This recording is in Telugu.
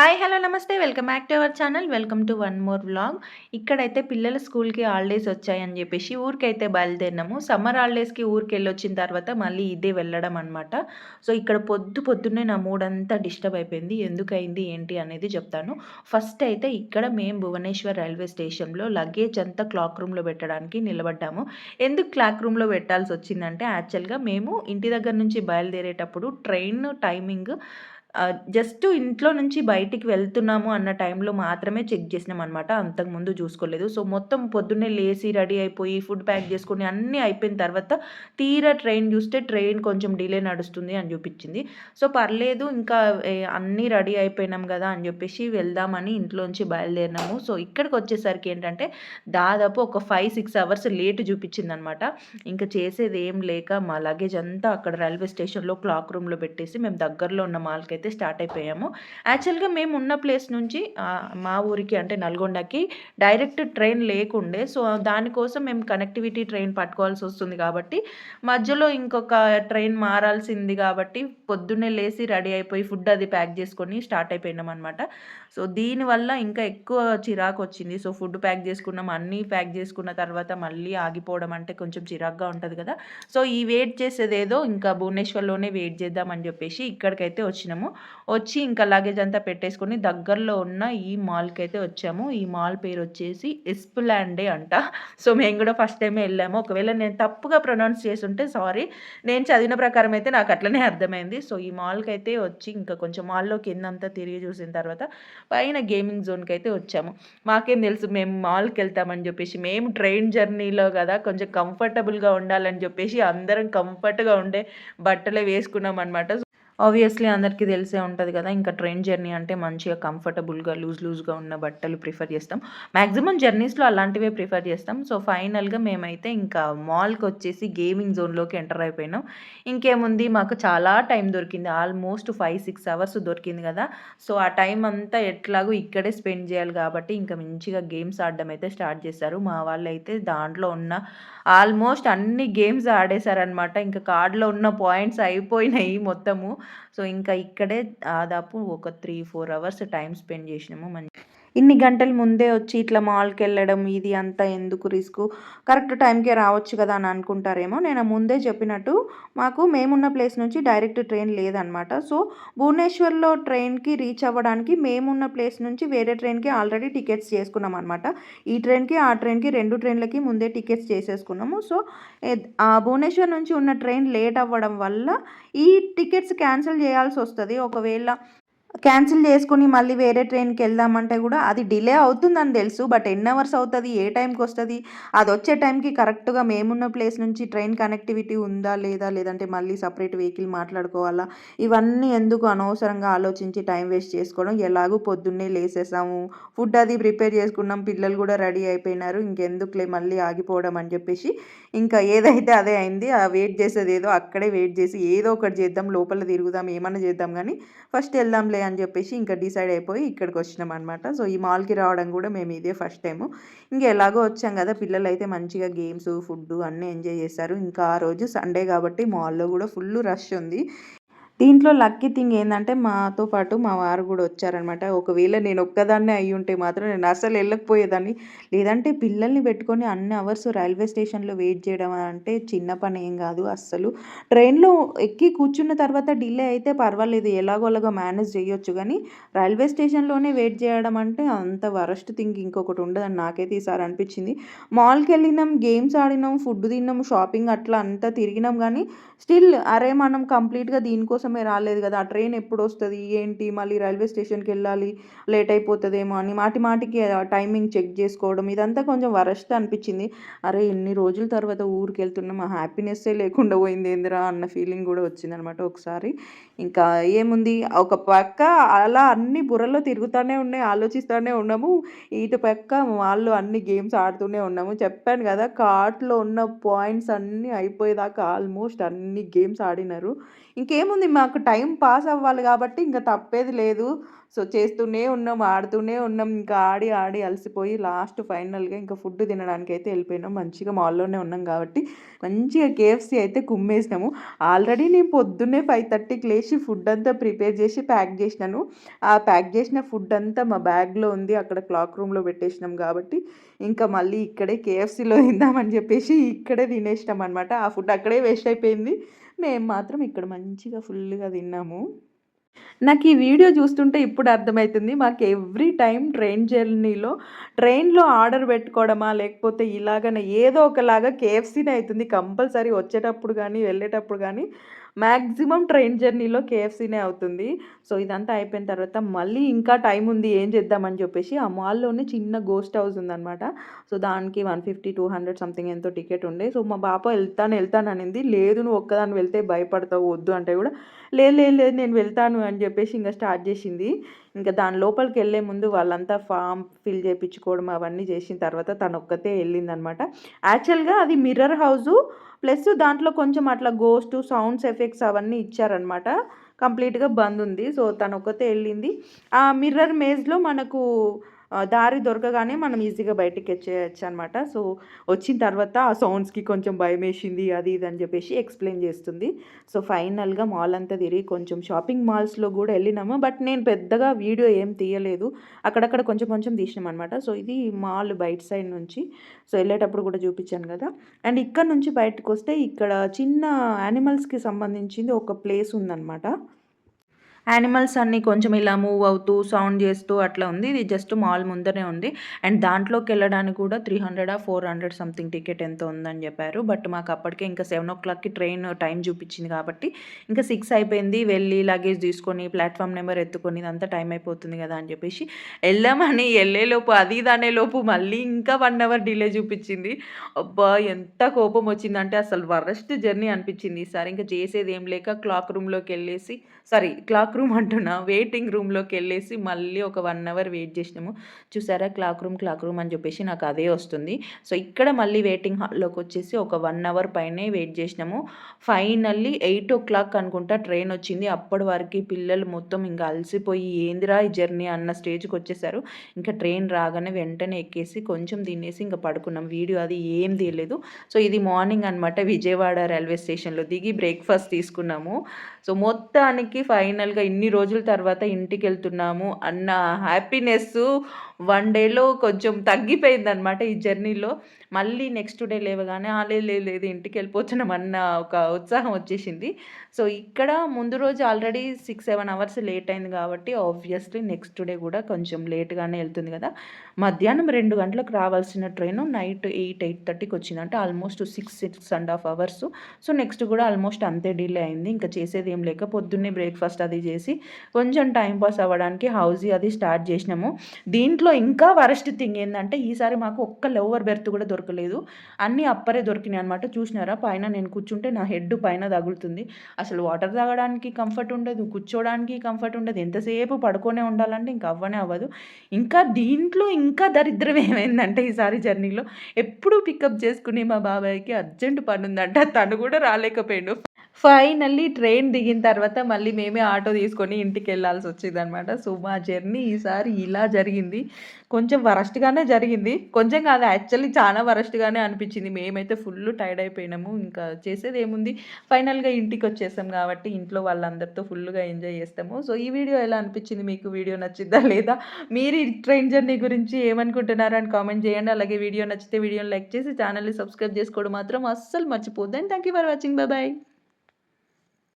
Hi hello namaste. Welcome back to our channel. Welcome to one more vlog. ఇక్కడైతే పిల్లల స్కూల్కి హాలిడేస్ వచ్చాయని చెప్పేసి ఊరికైతే బయలుదేరినాము. సమ్మర్ హాలిడేస్కి ఊరికి వెళ్ళొచ్చిన తర్వాత మళ్ళీ ఇదే వెళ్ళడం అనమాట సో ఇక్కడ పొద్దు పొద్దున్నే నా మూడంతా డిస్టర్బ్ అయిపోయింది. ఎందుకైంది ఏంటి అనేది చెప్తాను. ఫస్ట్ అయితే ఇక్కడ మేము భువనేశ్వర్ రైల్వే స్టేషన్లో లగేజ్ అంతా క్లాక్ రూమ్లో పెట్టడానికి నిలబడ్డాము. ఎందుకు క్లాక్ రూమ్లో పెట్టాల్సి వచ్చిందంటే యాక్చువల్గా మేము ఇంటి దగ్గర నుంచి బయలుదేరేటప్పుడు ట్రైన్ టైమింగ్ జస్ట్ ఇంట్లో నుంచి బయటికి వెళ్తున్నాము అన్న టైంలో మాత్రమే చెక్ చేసినాం అనమాట అంతకుముందు చూసుకోలేదు. సో, మొత్తం పొద్దున్నే లేసి రెడీ అయిపోయి, ఫుడ్ ప్యాక్ చేసుకొని అన్నీ అయిపోయిన తర్వాత తీరా ట్రైన్ చూస్తే ట్రైన్ కొంచెం డిలే నడుస్తుంది అని చూపించింది సో, పర్లేదు ఇంకా అన్నీ రెడీ అయిపోయినాం కదా అని చెప్పేసి వెళ్దామని ఇంట్లోంచి బయలుదేరినాము. సో, ఇక్కడికి వచ్చేసరికి ఏంటంటే దాదాపు ఒక ఫైవ్ సిక్స్ అవర్స్ లేట్ అనమాట ఇంకా చేసేది ఏం లేక మా లగేజ్ అంతా అక్కడ రైల్వే స్టేషన్‌లో క్లాక్ రూమ్‌లో పెట్టేసి మేము దగ్గరలో ఉన్న మాల్‌కి అయితే స్టార్ట్ అయిపోయాము. యాక్చువల్గా మేము ఉన్న ప్లేస్ నుంచి మా ఊరికి అంటే నల్గొండకి డైరెక్ట్ ట్రైన్ లేకుండే. సో దానికోసం మేము కనెక్టివిటీ ట్రైన్ పట్టుకోవాల్సి వస్తుంది కాబట్టి మధ్యలో ఇంకొక ట్రైన్ మారాల్సింది కాబట్టి పొద్దున్నే లేచి రెడీ అయిపోయి ఫుడ్ అది ప్యాక్ చేసుకొని స్టార్ట్ అయిపోయినాం అనమాట సో దీనివల్ల ఇంకా ఎక్కువ చిరాకు వచ్చింది. సో ఫుడ్ ప్యాక్ చేసుకున్నాం. అన్నీ ప్యాక్ చేసుకున్న తర్వాత మళ్ళీ ఆగిపోవడం అంటే కొంచెం చిరాకుగా ఉంటుంది కదా. సో ఈ వెయిట్ చేసేదేదో ఇంకా భువనేశ్వర్లోనే వెయిట్ చేద్దామని చెప్పేసి ఇక్కడికైతే వచ్చినాము. వచ్చి ఇంకా లగేజ్ అంతా పెట్టేసుకొని దగ్గరలో ఉన్న ఈ మాల్కి అయితే వచ్చాము. ఈ మాల్ పేరు వచ్చేసి ఎస్పులాండే అంట. సో మేము కూడా ఫస్ట్ టైమే వెళ్ళాము. ఒకవేళ నేను తప్పుగా ప్రొనౌన్స్ చేస్తుంటే సారీ నేను చదివిన ప్రకారం అయితే నాకు అట్లనే అర్థమైంది. సో ఈ మాల్కి అయితే వచ్చి ఇంకా కొంచెం మాల్లో కిందంతా తిరిగి చూసిన తర్వాత పైన గేమింగ్ జోన్కి అయితే వచ్చాము. మాకేం తెలుసు మేము మాల్కి వెళ్తామని చెప్పేసి మేము ట్రైన్ జర్నీలో కదా కొంచెం కంఫర్టబుల్గా ఉండాలని చెప్పేసి అందరం కంఫర్ట్గా ఉండే బట్టలే వేసుకున్నాం అనమాట ఆబ్వియస్లీ అందరికీ తెలిసే ఉంటుంది కదా ఇంకా ట్రైన్ జర్నీ అంటే మంచిగా కంఫర్టబుల్గా లూజ్ లూజ్గా ఉన్న బట్టలు ప్రిఫర్ చేస్తాం. మ్యాక్సిమం జర్నీస్లో అలాంటివే ప్రిఫర్ చేస్తాం. సో ఫైనల్గా మేమైతే ఇంకా మాల్కి వచ్చేసి గేమింగ్ జోన్లోకి ఎంటర్ అయిపోయినాం. ఇంకేముంది మాకు చాలా టైం దొరికింది. ఆల్మోస్ట్ ఫైవ్ సిక్స్ అవర్స్ దొరికింది కదా. సో ఆ టైం అంతా ఎట్లాగో ఇక్కడే స్పెండ్ చేయాలి కాబట్టి ఇంకా మంచిగా గేమ్స్ ఆడడం అయితే స్టార్ట్ చేశారు. మా వాళ్ళు అయితే దాంట్లో ఉన్న ఆల్మోస్ట్ అన్ని గేమ్స్ ఆడేశారనమాట ఇంకా కార్డులో ఉన్న పాయింట్స్ అయిపోయినాయి మొత్తము. సో ఇంకా ఇక్కడే దాదాపు ఒక three four hours time spend చేసినాము మంచి ఇన్ని గంటల ముందే వచ్చి ఇట్లా మాల్కి వెళ్ళడం ఇది అంతా ఎందుకు రిస్క్? కరెక్ట్ టైంకే రావచ్చు కదా అని అనుకుంటారేమో. నేను ముందే చెప్పినట్టు మాకు మేమున్న ప్లేస్ నుంచి డైరెక్ట్ ట్రైన్ లేదనమాట. సో భువనేశ్వర్లో ట్రైన్కి రీచ్ అవ్వడానికి మేమున్న ప్లేస్ నుంచి వేరే ట్రైన్కి ఆల్రెడీ టికెట్స్ చేసుకున్నాం అనమాట. ఈ ట్రైన్కి ఆ ట్రైన్కి రెండు ట్రైన్లకి ముందే టికెట్స్ చేసేసుకున్నాము. సో ఆ భువనేశ్వర్ నుంచి ఉన్న ట్రైన్ లేట్ అవ్వడం వల్ల ఈ టికెట్స్ క్యాన్సిల్ చేయాల్సి వస్తుంది. ఒకవేళ క్యాన్సిల్ చేసుకుని మళ్ళీ వేరే ట్రైన్కి వెళ్దామంటే కూడా అది డిలే అవుతుందని తెలుసు బట్ ఎన్ని అవర్స్ అవుతుంది ఏ టైంకి వస్తుంది అది వచ్చే టైంకి కరెక్ట్గా మేమున్న ప్లేస్ నుంచి ట్రైన్ కనెక్టివిటీ ఉందా లేదా లేదంటే మళ్ళీ సపరేట్ వెహికల్ మాట్లాడుకోవాలా? ఇవన్నీ ఎందుకు అనవసరంగా ఆలోచించి టైం వేస్ట్ చేసుకోవడం? ఎలాగూ పొద్దున్నే లేసేసాము ఫుడ్ అది ప్రిపేర్ చేసుకున్నాం పిల్లలు కూడా రెడీ అయిపోయినారు ఇంకెందుకులే మళ్ళీ ఆగిపోవడం అని చెప్పేసి ఇంకా ఏదైతే అదే అయింది ఆ వెయిట్ చేసేది ఏదో అక్కడే వెయిట్ చేసి ఏదో ఒకటి చేద్దాం లోపల తిరుగుదాం ఏమన్నా చేద్దాం కానీ ఫస్ట్ వెళ్దాంలే అని చెప్పేసి ఇంకా డిసైడ్ అయిపోయి ఇక్కడికి వచ్చినాం అనమాట సో ఈ మాల్కి రావడం కూడా మేము ఇదే ఫస్ట్ టైము. ఇంకా ఎలాగో వచ్చాం కదా పిల్లలు అయితే మంచిగా గేమ్స్ ఫుడ్ అన్నీ ఎంజాయ్ చేశారు. ఇంకా ఆ రోజు సండే కాబట్టి మాల్లో కూడా ఫుల్ రష్ ఉంది. దీంట్లో లక్కీ థింగ్ ఏంటంటే మాతో పాటు మా వారు కూడా వచ్చారనమాట. ఒకవేళ నేను ఒక్కదాన్నే అయ్యి ఉంటే మాత్రం నేను అసలు వెళ్ళకపోయేదాన్ని. లేదంటే పిల్లల్ని పెట్టుకొని అన్ని అవర్స్ రైల్వే స్టేషన్లో వెయిట్ చేయడం అంటే చిన్న పని ఏం కాదు అస్సలు. ట్రైన్లో ఎక్కి కూర్చున్న తర్వాత డిలే అయితే పర్వాలేదు ఎలాగోలాగా మేనేజ్ చేయొచ్చు. కానీ రైల్వే స్టేషన్లోనే వెయిట్ చేయడం అంటే అంత వరస్ట్ థింగ్ ఇంకొకటి ఉండదని నాకైతే ఈసారి అనిపించింది. మాల్కి వెళ్ళినాం గేమ్స్ ఆడినాం ఫుడ్ తిన్నాం షాపింగ్ అట్లా అంతా తిరిగినాం. కానీ స్టిల్ అరే మనం కంప్లీట్గా దీనికోసం కోసమే రాలేదు కదా. ఆ ట్రైన్ ఎప్పుడు వస్తుంది? ఏంటి? మళ్ళీ రైల్వే స్టేషన్కి వెళ్ళాలి లేట్ అయిపోతుందేమో అని మాటి మాటికి టైమింగ్ చెక్ చేసుకోవడం ఇదంతా కొంచెం వరస్ట్ అనిపించింది. అరే ఎన్ని రోజుల తర్వాత ఊరికి వెళ్తున్నాం ఆ హ్యాపీనెస్సే లేకుండా పోయింది ఏందిరా అన్న ఫీలింగ్ కూడా వచ్చిందనమాట ఒకసారి. ఇంకా ఏముంది? ఒక పక్క అలా అన్ని బుర్రలో తిరుగుతూనే ఉన్నాయి ఆలోచిస్తూనే ఉన్నాము. ఇటు పక్క వాళ్ళు అన్ని గేమ్స్ ఆడుతూనే ఉన్నాము. చెప్పాను కదా కార్ట్లో ఉన్న పాయింట్స్ అన్నీ అయిపోయేదాకా ఆల్మోస్ట్ అన్ని గేమ్స్ ఆడినారు. ఇంకేముంది మాకు టైం పాస్ అవ్వాలి కాబట్టి ఇంకా తప్పేది లేదు. సో, చేస్తూనే ఉన్నాం, ఆడుతూనే ఉన్నాం. ఇంకా ఆడి, ఆడి అలసిపోయి లాస్ట్ ఫైనల్‌గా ఇంకా ఫుడ్ తినడానికి అయితే వెళ్ళిపోయినాం మంచిగా మాల్‌లోనే ఉన్నాం కాబట్టి మంచిగా కేఎఫ్‌సీ అయితే కుమ్మేసినాము. ఆల్రెడీ నేను పొద్దున్నే 5:30కి లేచి ఫుడ్ అంతా ప్రిపేర్ చేసి ప్యాక్ చేసినాను. ఆ ప్యాక్ చేసిన ఫుడ్ అంతా మా బ్యాగ్‌లో ఉంది. అక్కడ క్లాక్ రూమ్‌లో పెట్టేసినాం కాబట్టి ఇంకా మళ్ళీ ఇక్కడే కేఎఫ్‌సీలో తిందామని చెప్పేసి ఇక్కడే తినేసినాం అనమాట. ఆ ఫుడ్ అక్కడే వేస్ట్ అయిపోయింది. మేము మాత్రం ఇక్కడ మంచిగా ఫుల్‌గా తిన్నాము. నాకు ఈ వీడియో చూస్తుంటే ఇప్పుడు అర్థమవుతుంది మాకు ఎవ్రీ టైం ట్రైన్ జర్నీలో ట్రైన్‌లో ఆర్డర్ పెట్టుకోవడమా, లేకపోతే ఇలాగనే ఏదో ఒకలాగా కేఎఫ్‌సీనే అవుతుంది కంపల్సరీ వచ్చేటప్పుడు కానీ వెళ్ళేటప్పుడు కానీ మ్యాక్సిమం ట్రైన్ జర్నీలో కేఎఫ్‌సీనే అవుతుంది. సో, ఇదంతా అయిపోయిన తర్వాత మళ్ళీ ఇంకా టైం ఉంది ఏం చేద్దామని చెప్పేసి ఆ మాల్‌లోనే చిన్న గోస్ట్ హౌస్ ఉందనమాట. సో, దానికి 150, 200 సంథింగ్ ఎంతో టికెట్ ఉండే. సో, మా పాప వెళ్తాను వెళ్తాను అనింది. లేదు నువ్వు ఒక్కదాన్ని వెళ్తే భయపడతావు వద్దు అంటే కూడా లేదు, లేదు, లేదు నేను వెళ్తాను అని చెప్పేసి ఇంకా స్టార్ట్ చేసింది. ఇంకా దాని లోపలికి వెళ్ళే ముందు వాళ్ళంతా ఫామ్ ఫిల్ చేయించుకోవడం అవన్నీ చేసిన తర్వాత తను ఒక్కతే వెళ్ళిందనమాట యాక్చువల్‌గా అది మిర్రర్ హౌసు ప్లస్ దాంట్లో కొంచెం అట్లా గోస్ట్, సౌండ్స్ ఎఫెక్ట్స్ అవన్నీ ఇచ్చారనమాట. కంప్లీట్‌గా బంద్ ఉంది సో, తను ఒకతే వెళ్ళింది ఆ మిర్రర్ మేజ్‌లో మనకు దారి దొరకగానే మనం ఈజీగా బయటికొచ్చేయొచ్చనమాట. సో, వచ్చిన తర్వాత ఆ సౌండ్స్‌కి కొంచెం భయమేసింది అది ఇది అని చెప్పేసి ఎక్స్‌ప్లెయిన్ చేస్తుంది. సో, ఫైనల్‌గా మాల్ అంతా తిరిగి కొంచెం షాపింగ్ మాల్స్‌లో కూడా వెళ్ళినాము బట్ నేను పెద్దగా వీడియో ఏం తీయలేదు. అక్కడక్కడ కొంచెం కొంచెం తీసినామనమాట. సో, ఇది మాల్ బయట సైడ్ నుంచి. సో, వెళ్ళేటప్పుడు కూడా చూపించాను కదా! అండ్ ఇక్కడ నుంచి బయటకొస్తే ఇక్కడ చిన్న యానిమల్స్‌కి సంబంధించింది ఒక ప్లేస్ ఉందనమాట. యానిమల్స్ అన్నీ కొంచెం ఇలా మూవ్ అవుతూ, సౌండ్ చేస్తూ అట్లా ఉంది. ఇది జస్ట్ మాల్ ముందరే ఉంది. అండ్ దాంట్లోకి వెళ్ళడానికి కూడా 300 400 సంథింగ్ టికెట్ ఎంత ఉందని చెప్పారు. బట్ మాకు అప్పటికే ఇంకా 7:00కి ట్రైన్ టైం చూపించింది కాబట్టి ఇంకా సిక్స్ అయిపోయింది. వెళ్ళి లగేజ్ తీసుకొని ప్లాట్‌ఫామ్ నెంబర్ ఎత్తుకొని ఇదంతా టైం అయిపోతుంది కదా! అని చెప్పేసి వెళ్ళామని వెళ్ళేలోపు అది దానే లోపు మళ్ళీ ఇంకా వన్ అవర్ డిలే చూపించింది. అబ్బా! ఎంత కోపం వచ్చిందంటే అసలు వరస్ట్ జర్నీ అనిపించింది ఈసారి. ఇంకా చేసేది ఏం లేక క్లాక్ రూమ్లోకి వెళ్ళేసి సారీ క్లాక్ క్లాక్ రూమ్ అంటున్నా వెయిటింగ్ రూమ్లోకి వెళ్ళేసి మళ్ళీ ఒక వన్ అవర్ వెయిట్ చేసినాము. చూసారా క్లాక్ రూమ్, క్లాక్ రూమ్ అని చెప్పేసి నాకు అదే వస్తుంది. సో, ఇక్కడ మళ్ళీ వెయిటింగ్ హాల్లోకి వచ్చేసి ఒక వన్ అవర్ పైనే వెయిట్ చేసినాము. ఫైనల్లీ 8:00 అనుకుంటా ట్రైన్ వచ్చింది. అప్పటి వరకు పిల్లలు మొత్తం ఇంకా అలసిపోయి ఏందిరా ఈ జర్నీ అన్న స్టేజ్కి వచ్చేసారు ఇంకా ట్రైన్ రాగానే వెంటనే ఎక్కేసి కొంచెం తినేసి ఇంకా పడుకున్నాం. వీడియో అది ఏం తీయలేదు. సో, ఇది మార్నింగ్ అనమాట విజయవాడ రైల్వే స్టేషన్‌లో దిగి బ్రేక్‌ఫాస్ట్ తీసుకున్నాము. సో, మొత్తానికి ఫైనల్‌గా ఇన్ని రోజుల తర్వాత ఇంటికెళ్తున్నాము అన్న హ్యాపీనెస్ వన్ డేలో కొంచెం తగ్గిపోయిందనమాట ఈ జర్నీలో. మళ్ళీ నెక్స్ట్ డే లేవగానే ఆ! లేదు, లేదు, ఇంటికి ఇంటికెళ్ళిపోతున్నాం అన్న ఒక ఉత్సాహం వచ్చేసింది. సో, ఇక్కడ ముందు రోజు ఆల్రెడీ 6, 7 అవర్స్ లేట్ అయింది కాబట్టి ఆబ్వియస్‌లీ నెక్స్ట్ డే కూడా కొంచెం లేట్‌గానే వెళ్తుంది కదా! మధ్యాహ్నం రెండు గంటలకు రావాల్సిన ట్రైను నైట్ 8, 8:30కి వచ్చింది. అంటే ఆల్మోస్ట్ 6, 6 ½ అవర్స్. సో, నెక్స్ట్ కూడా ఆల్మోస్ట్ అంతే డిలే అయింది. ఇంకా చేసేది ఏం లేక పొద్దున్నే బ్రేక్‌ఫాస్ట్ అది చేసి కొంచెం టైం పాస్ అవ్వడానికి హౌజీ అది స్టార్ట్ చేసినాము. దీంట్లో ఇంకా వరస్ట్ థింగ్ ఏంటంటే ఈసారి మాకు ఒక్క లోవర్ బెర్త్ కూడా దొరకలేదు. అన్నీ అప్పరే దొరికినాయి అనమాట. చూసినారా పైన నేను కూర్చుంటే నా హెడ్ పైన తగులుతుంది. అసలు వాటర్ తాగడానికి కంఫర్ట్ ఉండదు. కూర్చోడానికి కంఫర్ట్ ఉండదు. ఎంతసేపు పడుకొనే ఉండాలంటే ఇంక అవ్వనే అవ్వదు. ఇంకా దీంట్లో ఇంకా దరిద్రం ఏమైందంటే ఈసారి జర్నీలో ఎప్పుడు పికప్ చేసుకుని మా బాబాయ్‌కి అర్జెంట్ ఉందంట తను కూడా రాలేకపోయాడు ఫైనల్లీ ట్రైన్ దిగిన తర్వాత మళ్ళీ మేమే ఆటో తీసుకొని ఇంటికెళ్ళాల్సొచ్చిందనమాట. సో, మా జర్నీ ఈసారి ఇలా జరిగింది. కొంచెం వరస్ట్‌గానే జరిగింది. కొంచెం కాదు యాక్చువల్లీ చాలా వరస్ట్‌గానే అనిపించింది. మేమైతే ఫుల్ టైర్డ్ అయిపోయినాము. ఇంకా చేసేది ఏముంది ఫైనల్‌గా ఇంటికి వచ్చేసాం కాబట్టి ఇంట్లో వాళ్ళందరితో ఫుల్గా ఎంజాయ్ చేస్తాము. సో, ఈ వీడియో ఎలా అనిపించింది మీకు? వీడియో నచ్చిందా లేదా? మీరు ఈ ట్రైన్ జర్నీ గురించి ఏమనుకుంటున్నారు అని కామెంట్ చేయండి. అలాగే వీడియో నచ్చితే వీడియోని లైక్ చేసి ఛానల్‌ని సబ్స్క్రైబ్ చేసుకోవడం మాత్రం అస్సలు మర్చిపోవద్దు. And you for watching. Bye bye